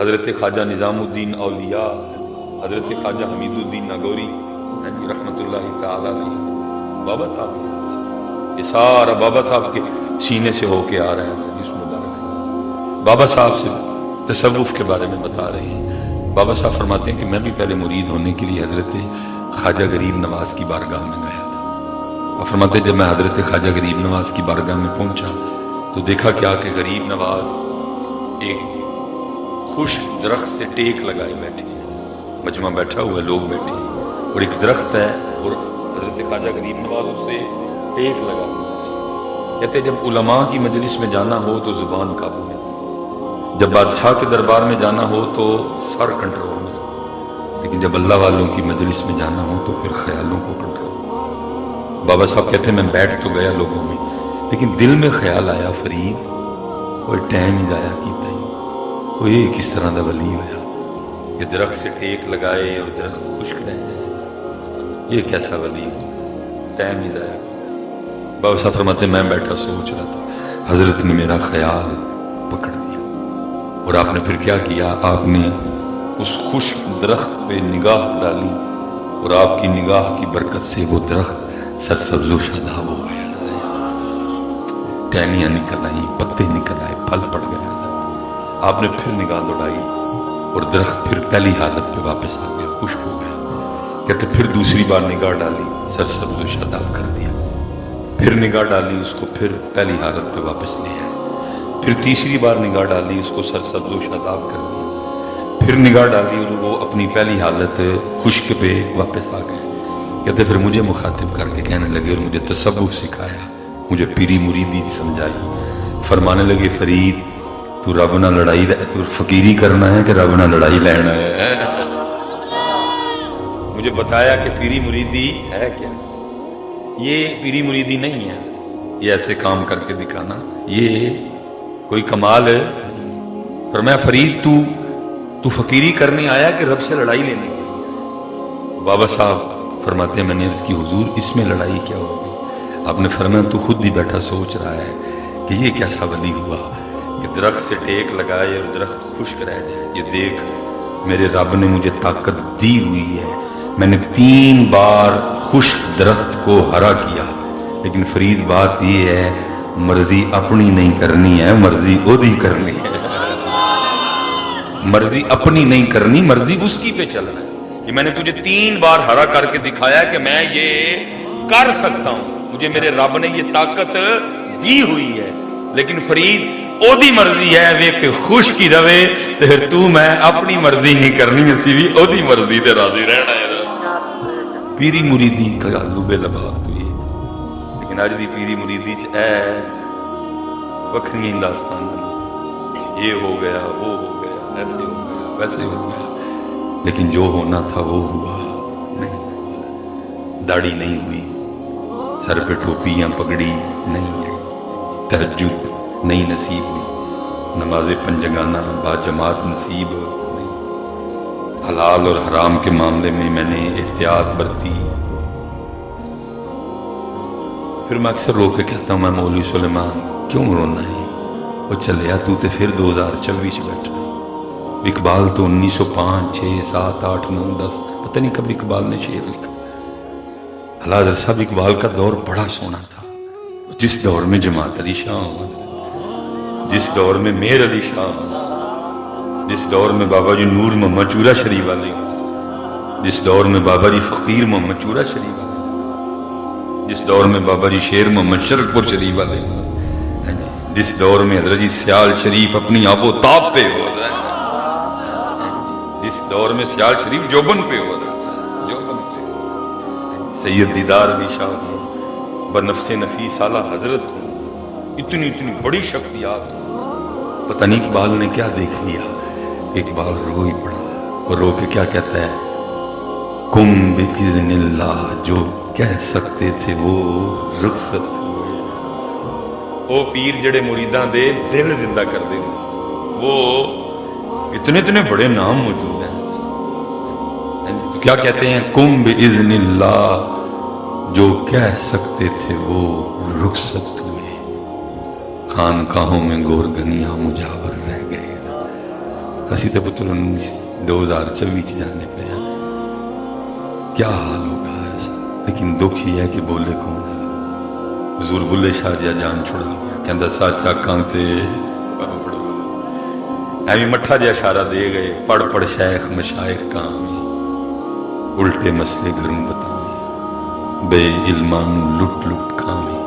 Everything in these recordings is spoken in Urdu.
حضرت خواجہ نظام الدین اولیاء، حضرت خواجہ حمید الدین نگوری ہاں جی، رحمۃ اللہ تعالی علیہ، بابا صاحب یہ سارا بابا صاحب کے سینے سے ہو کے آ رہے ہیں اس مبارک بابا صاحب سے تصوف کے بارے میں بتا رہے ہیں۔ بابا صاحب فرماتے ہیں کہ میں بھی پہلے مرید ہونے کے لیے حضرت خواجہ غریب نواز کی بارگاہ میں گیا تھا۔ اور فرماتے ہیں، جب میں حضرت خواجہ غریب نواز کی بارگاہ میں پہنچا تو دیکھا کیا کہ غریب نواز ایک خوش درخت سے ٹیک لگائے بیٹھے مجمع بیٹھا ہوا ہے، لوگ بیٹھے۔ اور ایک درخت ہے، اور حضرت خواجہ غریب نواز اس سے ٹیک لگا۔ کہتے جب علماء کی مجلس میں جانا ہو تو زبان قابو میں جب بادشاہ کے دربار میں جانا ہو تو سر کنٹرول میں۔ لیکن جب اللہ والوں کی مجلس میں جانا ہو تو پھر خیالوں کو کنٹرول۔ بابا صاحب کہتے ہیں، میں بیٹھ تو گیا لوگوں میں، لیکن دل میں خیال آیا، فرید، کوئی ٹائم ہی ضائع کیتا ہی۔ وہ یہ کس طرح دا ولی ہوا یہ درخت سے ٹیک لگائے اور درخت خشک رہ جائے یہ کیسا ولی ٹائم ہی ضائع۔ بابا صاحب فرماتے میں بیٹھا سوچ رہا تھا۔ حضرت نے میرا خیال پکڑ دیا اور آپ نے پھر کیا کیا؟ آپ نے اس خشک درخت پہ نگاہ ڈالی اور آپ کی نگاہ کی برکت سے وہ درخت سرسبز و شاداب ہو گیا۔ ٹہنیاں نکل آئی پتے نکل آئے، پھل پڑ گیا۔ آپ نے پھر نگاہ دوڑائی اور درخت پھر پہلی حالت پہ واپس آ گیا خشک ہو گیا۔ کہتے پھر دوسری بار نگاہ ڈالی سرسبز و شاداب کر دیا۔ پھر نگاہ ڈالی، اس کو پھر پہلی حالت پہ واپس لے آئے۔ پھر تیسری بار نگاہ ڈالی، اس کو سر سرسبز و شاداب کر دیا۔ پھر نگاہ ڈالی اور وہ اپنی پہلی حالت خشک پہ واپس آ گئے۔ کہتے پھر مجھے مخاطب کر کے کہنے لگے اور مجھے تصوف سکھایا، مجھے پیری مریدی سمجھائی۔ فرمانے لگے، فرید تو رب نہ لڑائی تو فقیری کرنا ہے کہ رب نہ لڑائی لینا ہے؟ مجھے بتایا کہ پیری مریدی ہے کیا؟ یہ پیری مریدی نہیں ہے۔ یہ ایسے کام کر کے دکھانا۔ یہ کوئی کمال ہے؟ فرمایا فرید تو تو فقیری کرنے آیا کہ رب سے لڑائی لینے کے لیے۔ بابا صاحب فرماتے ہیں، میں نے اس کی حضور، اس میں لڑائی کیا ہوگی؟ آپ نے فرمایا تو خود ہی بیٹھا سوچ رہا ہے کہ یہ کیسا ولی ہوا؟ درخت سے ٹیک لگائے اور درخت خشک رہ جائے۔ یہ دیکھ، میرے رب نے مجھے طاقت دی ہوئی ہے۔ میں نے تین بار خشک درخت کو ہرا کیا۔ لیکن فرید، بات یہ ہے، مرضی اپنی نہیں کرنی ہے، مرضی ادھی کرنی ہے۔ مرضی اپنی نہیں کرنی، مرضی اس کی پہ چلنا ہے۔ کہ میں نے تجھے تین بار ہرا کر کے دکھایا کہ میں یہ کر سکتا ہوں۔ مجھے میرے رب نے یہ طاقت دی ہوئی ہے۔ لیکن فرید او دی مرضی ہے وے کہ خوش کی روے تو پھر تو میں اپنی مرضی نہیں کرنی اسی بھی او دی مرضی تے راضی رہنا ہے پیری مریدی کا لبے لباب تو یہ لیکن اج دی پیری مریدی چ اے وکھری داستان یہ ہو گیا وہ ہو گیا ایسے ہو گیا ویسے ہو گیا لیکن جو ہونا تھا وہ ہوا نہیں داڑھی نہیں ہوئی سر پہ ٹوپی یا پگڑی نہیں نصیب ہوئی نماز پنجگانہ با جماعت نصیب نہیں حلال اور حرام کے معاملے میں میں نے احتیاط برتی۔ پھر میں اکثر رو کے کہتا ہوں، میں مولوی سلیمان، کیوں رونا ہے؟ وہ چلیا تو تے پھر دو ہزار چوبیس بیٹھ۔ رہے اقبال تو انیس سو پانچ، چھ، سات، آٹھ، نو، دس، پتہ نہیں کب اقبال نے شعر لکھا۔ حضرت صاحب، اقبال کا دور بڑا سونا تھا۔ جس دور میں جماعت علی شاہ ہوا جس دور میں میر علی شاہ، جس دور میں بابا جی نور محمد چورا شریف والے، جس دور میں بابا جی فقیر محمد چورا شریف والے، جس دور میں بابا جی شیر محمد شرک پور شریف والے، جس دور میں حضرت جی سیال شریف اپنی آب و تاب پہ ہو رہا ہے جس دور میں سیال شریف جوبن پہ ہو رہا ہے جوبن پہ۔ سید دیدار بھی شاہ، بنفس نفیس اعلیٰ حضرت ہوں اتنی اتنی بڑی شخصیات۔ پتہ نہیں اقبال نے کیا دیکھ لیا۔ اقبال رو ہی پڑا اور رو کے کیا کہتا ہے؟ کم بزن اللہ جو کہہ سکتے تھے وہ رخصت وہ پیر جڑے مریداں دے دل زندہ کر دے۔ وہ اتنے اتنے بڑے نام موجود ہیں۔ تو کیا کہتے ہیں؟ کم بزن اللہ جو کہہ سکتے تھے وہ رخصت خانقاہوں میں گور گنیاں مجاور رہ گئے۔ اسی تو پتر انیس دو ہزار چوبیس جانے پہ کیا حال ہوگا لیکن دکھ ہی ہے کہ بولے کون حضور بلے شاہ جا جان چھوڑا کہندہ کان کانتے ایمی مٹھا جا اشارہ دے گئے۔ پڑ پڑ شیخ، مشائخ کامی الٹے مسئلے گھروں بتا بے علمان لٹ لٹ کامی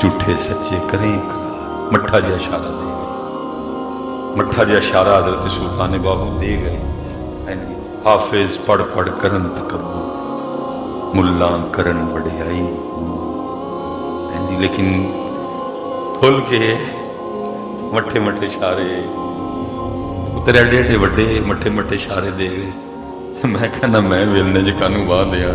چھوٹے سچے کریں کام ਮੱਠਾ ਜਿਹਾ ਇਸ਼ਾਰਾ ਦੇ ਗਏ। ਮੱਠਾ ਜਿਹਾ ਇਸ਼ਾਰਾ حضرت ਸੁਲਤਾਨ ਬਾਹੂ ਦੇ ਗਏ। ਹਾਫਿਜ਼ ਪੜ ਪੜ ਕਰਨ ਤਕੱਬੂ ਮੁੱਲਾ ਕਰਨ ਵਡਿਆਈ। ਹਾਂਜੀ ਲੇਕਿਨ ਖੁੱਲ ਕੇ ਮੱਠੇ ਮੱਠੇ ਇਸ਼ਾਰੇ ਤੇਰੇ ਏਡੇ ਏਡੇ ਵੱਡੇ ਮੱਠੇ ਮੱਠੇ ਇਸ਼ਾਰੇ ਦੇ ਗਏ। ਮੈਂ ਕਹਿੰਦਾ, ਮੈਂ ਵੇਲਨੇ ਜੇ ਕਾਨੂੰ ਬਾਹ ਦਿਆ?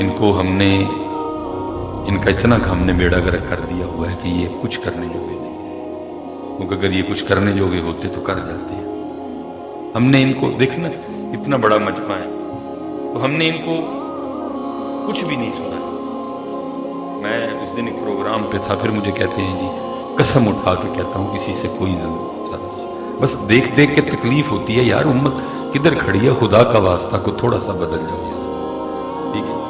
ان کو ہم نے ان کا اتنا ہم نے بیڑا گرک کر دیا ہوا ہے کہ یہ کچھ کرنے جوگے نہیں کیونکہ اگر یہ کچھ کرنے یوگے ہوتے تو کر جاتے ہیں۔ ہم نے ان کو دیکھنا اتنا بڑا مجمع ہے۔ تو ہم نے ان کو کچھ بھی نہیں سنا۔ میں اس دن ایک پروگرام پہ تھا، پھر مجھے کہتے ہیں جی قسم اٹھا کے کہتا ہوں، کسی سے کوئی ضرورت بس دیکھ دیکھ کے تکلیف ہوتی ہے، یار، امت کدھر کھڑی ہے؟ خدا کا واسطہ کو تھوڑا سا بدل جاؤ۔ ٹھیک ہے۔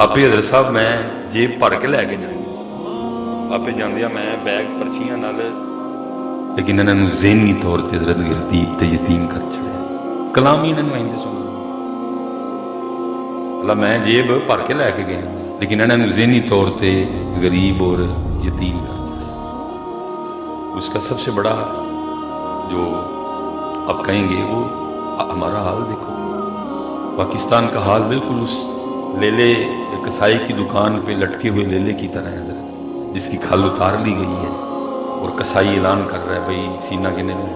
ਆਪੇ ਹਜ਼ਰ ਸਾਹਿਬ ਮੈਂ ਜੇਬ ਭਰ ਕੇ ਲੈ ਕੇ ਜਾਣੀ ਆਪੇ ਜਾਂਦੇ ਆ ਮੈਂ ਬੈਗ ਪਰਚੀਆਂ ਨਾਲ ਲੇਕਿਨ ਇਹਨਾਂ ਨੂੰ ਜ਼ਹਿਨੀ ਤੌਰ ਤੇ ਹਜ਼ਰਤ ਗਿਰਦੀਪ ਤੇ ਯਤੀਮ ਕਰ ਛੜਿਆ ਕਲਾਮ ਹੀ ਇਹਨਾਂ ਨੂੰ ਆਂਦੇ ਸੁਣ اللہ میں جیب بھر کے لے کے گیا۔ لیکن انہوں نے ذہنی طور پہ غریب اور یتیم کر دیا۔ اس کا سب سے بڑا جو آپ کہیں گے وہ ہمارا حال دیکھو۔ پاکستان کا حال بالکل اس لیلے کسائی کی دکان پہ لٹکے ہوئے لیلے کی طرح ہے۔ جس کی کھال اتار لی گئی ہے اور کسائی اعلان کر رہا ہے بھائی سینہ کنے لینی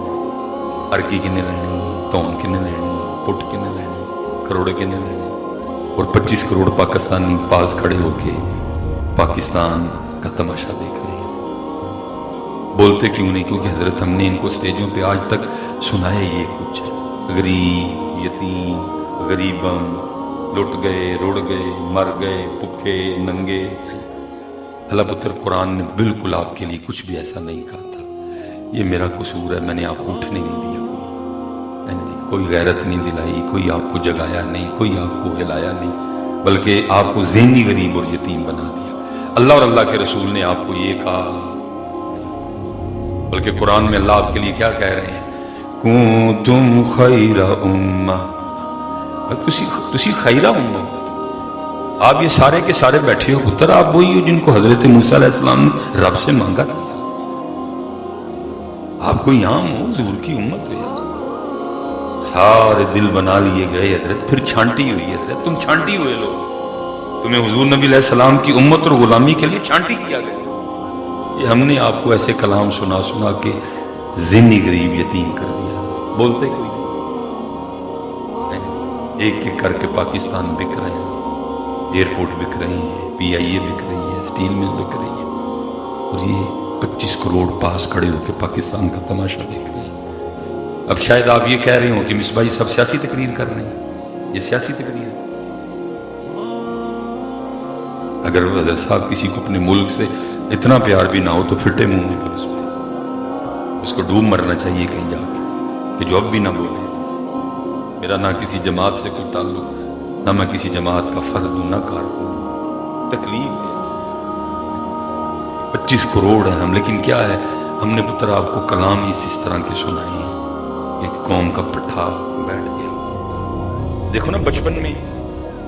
ارکی کنے لینی تون کنے لینی پٹ کنے لینی کروڑے کنے لینے اور پچیس کروڑ پاکستانی پاس کھڑے ہو کے پاکستان کا تماشا دیکھ رہے ہیں۔ بولتے کیوں نہیں؟ کیونکہ حضرت ہم نے ان کو سٹیجوں پہ آج تک سنا ہے یہ کچھ غریب، یتیم غریبم لٹ گئے رڑ گئے، مر گئے پکے ننگے۔ اللہ پتر، قرآن نے بالکل آپ کے لیے کچھ بھی ایسا نہیں کہا تھا۔ یہ میرا قصور ہے، میں نے آپ کو اٹھنے نہیں دیا۔ کوئی غیرت نہیں دلائی، کوئی آپ کو جگایا نہیں، کوئی آپ کو ہلایا نہیں، بلکہ آپ کو ذہنی غریب اور یتیم بنا دیا۔ اللہ اور اللہ کے رسول نے آپ کو یہ کہا، بلکہ قرآن میں اللہ آپ کے لیے کیا کہہ رہے ہیں؟ کون تم خیرہ اما تسی خیرہ اما آپ یہ سارے کے سارے بیٹھے ہو، پتر، آپ وہی ہو جن کو حضرت موسیٰ علیہ السلام نے رب سے مانگا تھا۔ آپ کو یہاں ہو ضرور کی امت ہو۔ سارے دل بنا لیے گئے حضرت، پھر چھانٹی ہوئی حضرت۔ تم چھانٹی ہوئے لوگ۔ تمہیں حضور نبی علیہ السلام کی امت اور غلامی کے لیے چھانٹی کیا گیا یہ ہم نے آپ کو ایسے کلام سنا سنا کے ذہنی غریب یتیم کر دیا۔ بولتے کوئی ایک ایک کر کے پاکستان بک رہے ہیں۔ ایئرپورٹ بک رہے ہیں۔ پی آئی اے بک رہی ہے اسٹیل مل بک رہی ہے اور یہ پچیس کروڑ پاس کھڑے ہو کے پاکستان کا تماشا دیکھ اب شاید آپ یہ کہہ رہے ہوں کہ مصباحی صاحب سیاسی تقریر کر رہے ہیں۔ یہ سیاسی تقریر ہے۔ اگر حضرت صاحب کسی کو اپنے ملک سے اتنا پیار بھی نہ ہو تو پھٹے منہ میں پر اس میں اس کو ڈوب مرنا چاہیے کہیں جا کے، کہ جو اب بھی نہ بولے۔ میرا نہ کسی جماعت سے کوئی تعلق، نہ میں کسی جماعت کا فرد ہوں، نہ کارکن تکلیف ہے۔ پچیس کروڑ ہیں ہم، لیکن کیا ہے؟ ہم نے پتر آپ کو کلام اس اس طرح کے سنائے ہیں۔ ایک قوم کا پٹھا بیٹھ گیا۔ دیکھو نا، بچپن میں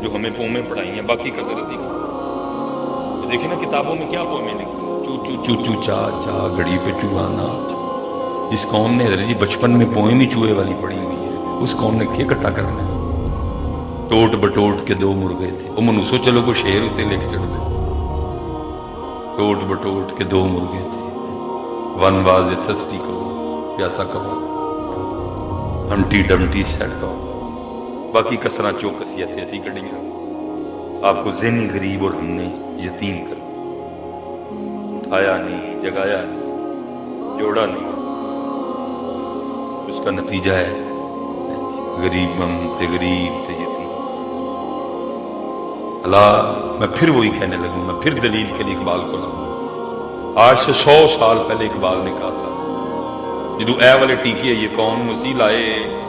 جو ہمیں پومیں پڑھائی ہیں، باقی کا ذرا دیکھو دیکھیں نا، کتابوں میں کیا پومیں لکھی چو چو چو چو، چا چا، گھڑی پہ چوہا ناچ۔ اس قوم نے حضرت جی بچپن میں پوئیں بھی چوہے والی پڑی ہوئی ہے۔ اس قوم نے کیا کٹا کرنا ہے؟ ٹوٹ بٹوٹ کے دو مر گئے تھے۔ وہ منوسو، چلو کو شیر ہوتے لے چڑھ گئے ٹوٹ بٹوٹ کے دو مر گئے تھے۔ ون واز تھسٹی کو پیاسا کبا ہمٹی ڈمٹی سیٹ کا باقی کسرہ چوکس ایسی کڑی گڑیاں آپ کو ذہنی غریب اور ہم نے یتیم کر اٹھایا نہیں، جگایا نہیں، جوڑا نہیں۔ اس کا نتیجہ ہے غریب ہم تے غریب تے یتیم۔ اللہ، میں پھر وہی کہنے لگوں، میں پھر دلیل کے لیے اقبال کو لاؤں آج سے سو سال پہلے اقبال نے کہا تھا جدو اے والے ٹیکے یہ قوم مسیح لائے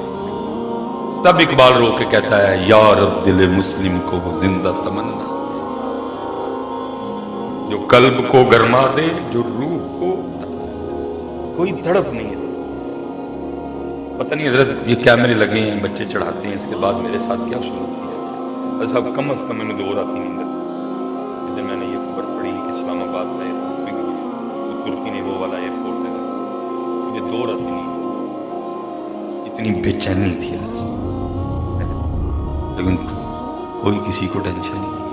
تب اقبال رو کے کہتا ہے، یا رب دل مسلم کو زندہ تمنا۔ جو قلب کو گرما دے، جو روح کو کوئی دڑپ نہیں ہے۔ پتہ نہیں حضرت، یہ کیمرے لگے ہیں، بچے چڑھاتے ہیں۔ اس کے بعد میرے ساتھ کیا سنتی ہے۔ صاحب کم از کم میں دو رات نیند جب میں نے یہ خبر پڑھی اسلام آباد میں ترکی نے وہ والا ایئرپورٹ لگا مجھے اتنی بے چینی تھی لیکن کوئی کسی کو ٹینشن نہیں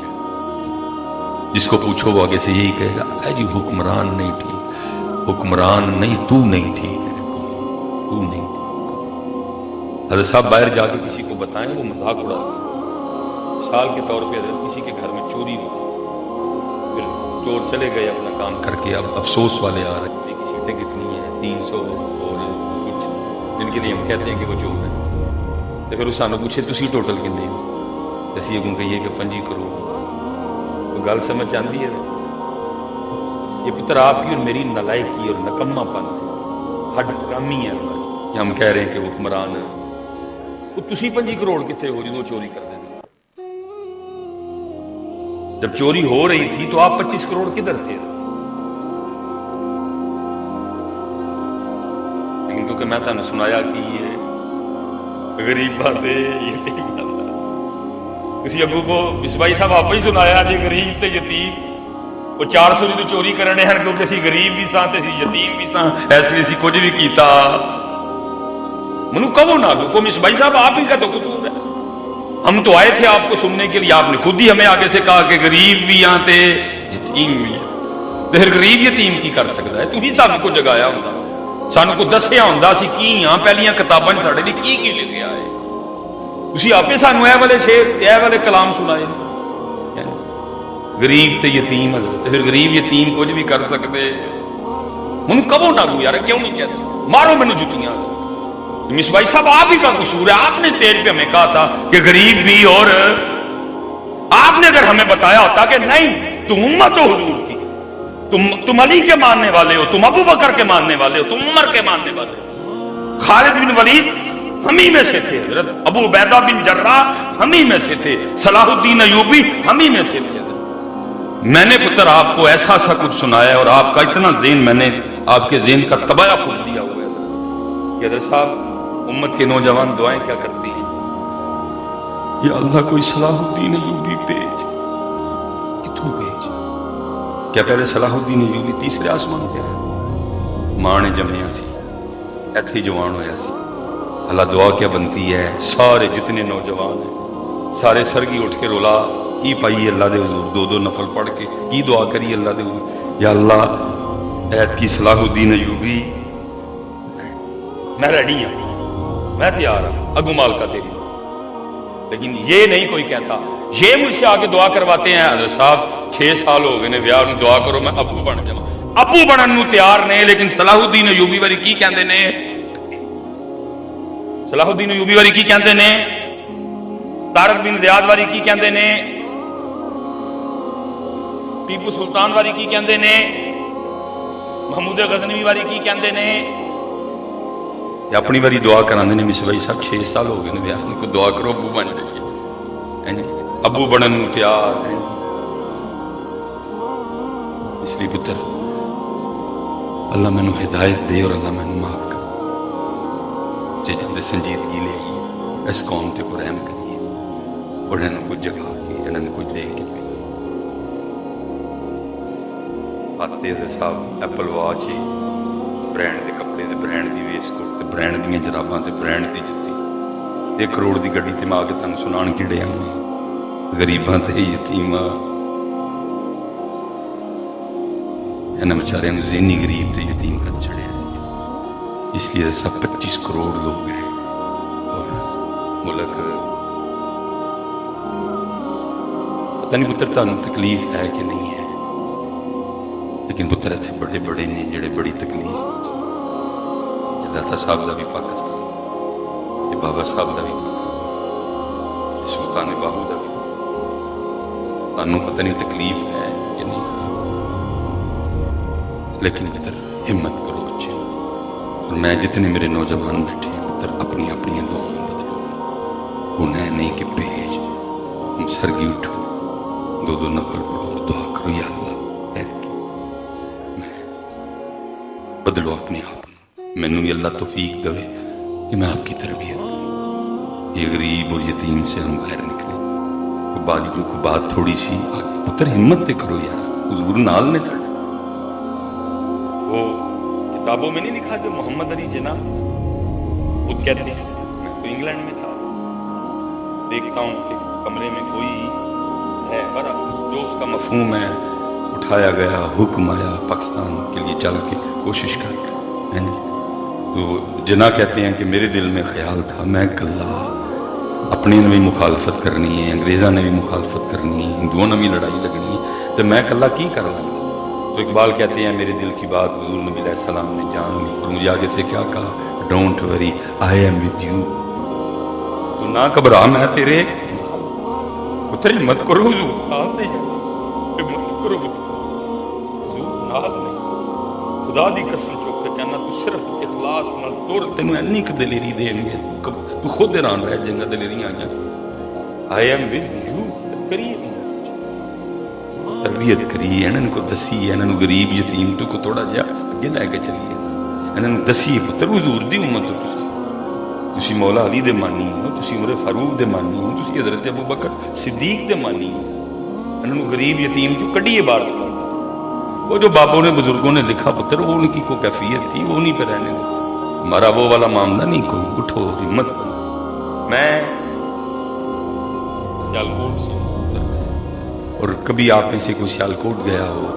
جس کو پوچھو وہ آگے سے یہی کہے گا، اے جی حکمران نہیں ٹھیک۔ حکمران نہیں، تو نہیں ٹھیک ہے۔ تو نہیں حضرت صاحب، باہر جا کے کسی کو بتائیں، وہ مذاق اڑا۔ مثال کے طور پہ حضرت کسی کے گھر میں چوری ہوئی۔ پھر چور چلے گئے، اپنا کام کر کے اب افسوس والے آ رہے ہیں۔ کی سیٹیں کتنی ہیں؟ تین سو اور کچھ۔ جن کے لیے ہم کہتے ہیں کہ وہ چور ہیں تو پھر وہ سانو پوچھے، تسی ٹوٹل کنے اسی اگوں کہیے کہ پنجی کرو تو گل سمجھ آتی ہے؟ یہ پتر آپ کی اور میری نلائکی اور نکما پن ہڈ کامی ہے۔ کہ ہم کہہ رہے ہیں کہ حکمران وہ تسی پنجی کروڑ کتنے ہو جدو چوری کر دیں جب چوری ہو رہی تھی تو آپ پچیس کروڑ کدھر تھے؟ لیکن کیونکہ میں تمہیں سنایا کہ یہ غریب باتیں یتیم کسی ابو کو بسبائی صاحب آپ ہی سنایا جی غریب تے یتیم وہ چار سو جدو چوری کرنے ہیں کیونکہ اسی غریب بھی ساں تے اسی یتیم بھی ساں ایسے اسی کچھ بھی کیتا منو کبو نہ لو کو مصبائی صاحب آپ ہی کا تو قصور ہے ہم تو آئے تھے آپ کو سننے کے لیے آپ نے خود ہی ہمیں آگے سے کہا کہ غریب بھی یہاں تے یتیم بھی ہے پھر غریب یتیم کی کر سکتا ہے تو ہی سانو کو جگایا ہوں سانو کو دسیا ہوں کی ہاں پہلیاں کتاباں ساڑے لیے کی کی لکھیا ہے اسی آپ سانو والے شیر اے والے کلام سنائے غریب تے یتیم حضرت پھر غریب یتیم کچھ بھی کر سکتے من کبو نہ لوں یار کیوں نہیں کہتے مارو مینو جتیاں مس بھائی صاحب آپ ہی کا قصور ہے آپ نے اسٹیج پہ ہمیں کہا تھا کہ غریب بھی اور آپ نے اگر ہمیں بتایا ہوتا کہ نہیں تم امت ہو حضور کی تم تم علی کے ماننے والے ہو، تم ابو بکر کے ماننے والے ہو، تم عمر کے ماننے والے ہو۔ خالد بن ولید ہم ہی میں سے تھے، حضرت ابو عبیدہ بن جرہ ہم ہی میں سے تھے، صلاح الدین ایوبی ہم ہی میں سے تھے۔ میں نے پتر آپ کو ایسا سا کچھ سنایا اور آپ کا اتنا ذہن میں نے آپ کے ذہن کا تبایا کھول دیا ہوا ہے۔ کہ حضرت صاحب، امت کے نوجوان دعائیں کیا کرتی ہیں؟ یا اللہ کوئی صلاح الدین ایوبی بھیج بھیج۔ کیا پہلے صلاح الدین ایوبی تیسرے آسمان پہ آیا ماں نے جمیا سی ایتھے ہی جوان ہویا سی اللہ دعا کیا بنتی ہے، سارے جتنے نوجوان ہیں، سارے سرگی اٹھ کے رولا، کی پائی اللہ دے حضور؟ دو دو نفل پڑھ کے کی دعا کری اللہ دے حضور؟ یا اللہ ایت کی صلاح الدین ایوبی، میں ریڈی ہوں، میں تیار ہوں، اگو مال کا تیری۔ لیکن یہ نہیں کوئی کہتا، یہ مجھ سے آگے دعا کرواتے ہیں حضرت صاحب چھ سال ہو گئے نے بیاہ نو دعا کرو میں ابو بن جاواں ابو بنن نو تیار نے لیکن صلاح الدین ایوبی واری کی کہندے نے صلاح الدین ایوبی واری کی کہندے نے طارق بن زیاد واری کی کہندے نے ٹیپو سلطان واری کی کہندے نے محمود غزنوی واری کی کہندے نے اپنی باری دعا کرانے نے مس بھائی صاحب چھ سال ہو گئے بیاہ کو دعا کرو ابو بن جائیے ابو بنن نو تیار ہے اس لیے پتر اللہ مینو ہدایت دے اور اللہ مینو معاف کر جی جاندے سنجیدگی لے آئیے اس قوم تے کو رحم کریے اور انہوں کو جگا کے انہوں کو دے کے آتے صاحب ایپل واچ ہی برانڈ دے کپڑے دے برانڈ دی ویس کوٹ تے برانڈ دیاں جراباں تے برانڈ دی جُتی تے کروڑ دی گڈی تے ماں کے تانوں سنان کیڑے آں غریباں تے ਇਹਨਾਂ ਵਿਚਾਰਿਆਂ ਨੂੰ ਜ਼ਿੰਨੀ ਗਰੀਬ ਤੇ ਯਤੀਮ ਕਰ ਛੜਿਆ ਇਸ ਲਈ ਸਭ 25 ਕਰੋੜ ਲੋਕ ਹੈ ਔਰ ਮੁਲਕ ਪਤਾ ਨਹੀਂ ਪੁੱਤਰ, ਤੁਹਾਨੂੰ ਤਕਲੀਫ ਹੈ ਕਿ ਨਹੀਂ ਹੈ? ਲੇਕਿਨ ਪੁੱਤਰ ਇੱਥੇ ਬੜੇ ਬੜੇ ਨੇ, ਜਿਹੜੇ ਬੜੀ ਤਕਲੀਫ ਦਾਤਾ ਸਾਹਿਬ ਦਾ ਵੀ ਪਾਕਿਸਤਾਨ ਇਹ ਬਾਬਾ ਸਾਹਿਬ ਦਾ ਵੀ ਸੁਲਤਾਨ ਬਾਹੂ ਦਾ ਵੀ ਤੁਹਾਨੂੰ ਪਤਾ ਨਹੀਂ ਤਕਲੀਫ ਹੈ ਕਿ ਨਹੀਂ لیکن پتر، ہمت کرو بچے۔ اور میں جتنے میرے نوجوان بیٹھے ہیں، پتر، اپنی اپنی دعا میں بدلو وہ نئے نئے کے بھیج۔ ان سرگی اٹھو۔ دو دو نفل پڑھو اور دعا کرو، یا اللہ عید کی میں بدلو اپنے آپ میں بھی اللہ توفیق دوے کہ میں آپ کی تربیت دوں یہ غریب اور یتیم سے ہم باہر نکلے۔ بازیوں کو بات تھوڑی سی آگے، پتر، ہمت تے کرو یار۔ حضور نال نے وہ کتابوں میں نہیں لکھا جو محمد علی جناح خود کہتے ہیں۔ میں تو انگلینڈ میں تھا۔ دیکھتا ہوں کہ کمرے میں کوئی ہے، پر جو اس کا مفہوم ہے، اٹھایا گیا حکم آیا پاکستان کے لیے چل کے۔ کوشش کر۔ تو جنا کہتے ہیں کہ میرے دل میں خیال تھا، میں کلا۔ اپنے نے بھی مخالفت کرنی ہے انگریزہ نے بھی مخالفت کرنی ہے، ہندوؤں نے بھی لڑائی لگنی ہے۔ تو میں کلہ کی کر لوں؟ تو اقبال کہتے ہیں، میرے دل کی بات حضور نبی علیہ السلام نے جان لی۔ اور مجھے آگے سے کیا کہا؟ Don't worry I am with you تو نہ گھبرا میں تیرے۔ اترے مت کرو حضور ساتھ نہیں مت کرو حضور نال نہیں۔ خدا دی قسم چوک کے کہنا تو صرف اخلاص نال تر، تینوں اینی کہ دلیری دیں گے۔ تو خود حیران رہ جائیں گا، دلیریاں آ جائیں آئی ایم ود یو کریے ਤਰਬੀਅਤ ਕਰੀ ਇਹਨਾਂ ਨੂੰ ਕੋ ਦਸੀ ਇਹਨਾਂ ਨੂੰ ਗਰੀਬ ਯਤੀਮ ਤੋਂ ਕੋ ਥੋੜਾ ਜਿਹਾ ਅੱਗੇ ਲੈ ਕੇ ਚਲੀਏ। ਇਹਨਾਂ ਨੂੰ ਦਸੀ ਪੁੱਤਰ ਹਜ਼ੂਰ ਦੀ ਉਮਤ ਤੋਂ ਤੁਸੀਂ ਮੌਲਾ ਅਲੀ ਦੇ ਮਾਨੀ ਹੋ, ਤੁਸੀਂ ਉਮਰ ਫਾਰੂਕ ਦੇ ਮਾਨੀ ਹੋ, ਤੁਸੀਂ حضرت ਅਬੂ ਬਕਰ ਸਿੱਦੀਕ ਦੇ ਮਾਨੀ ਹੋ। ਇਹਨਾਂ ਨੂੰ ਗਰੀਬ ਯਤੀਮ ਚੋਂ ਕੱਢੀਏ ਬਾਹਰ ਉਹ ਜੋ ਬਾਬੋ ਨੇ, ਬਜ਼ੁਰਗੋਂ ਨੇ ਲਿਖਾ ਪੁੱਤਰ, ਉਹ ਕੀ ਕੋ ਕੈਫੀਅਤ ਥੀ ਉਹ ਨਹੀਂ ਪੇ ਰਹਿਣੇ ਮਾਰਾ ਉਹ ਵਾਲਾ ਮਾਮਲਾ ਨਹੀਂ ਕੋਈ, ਉਠੋ, ਹਿੰਮਤ ਮੈਂ ਜਲਕੋਟ اور کبھی آپ میں سے کوئی سیالکوٹ گیا ہو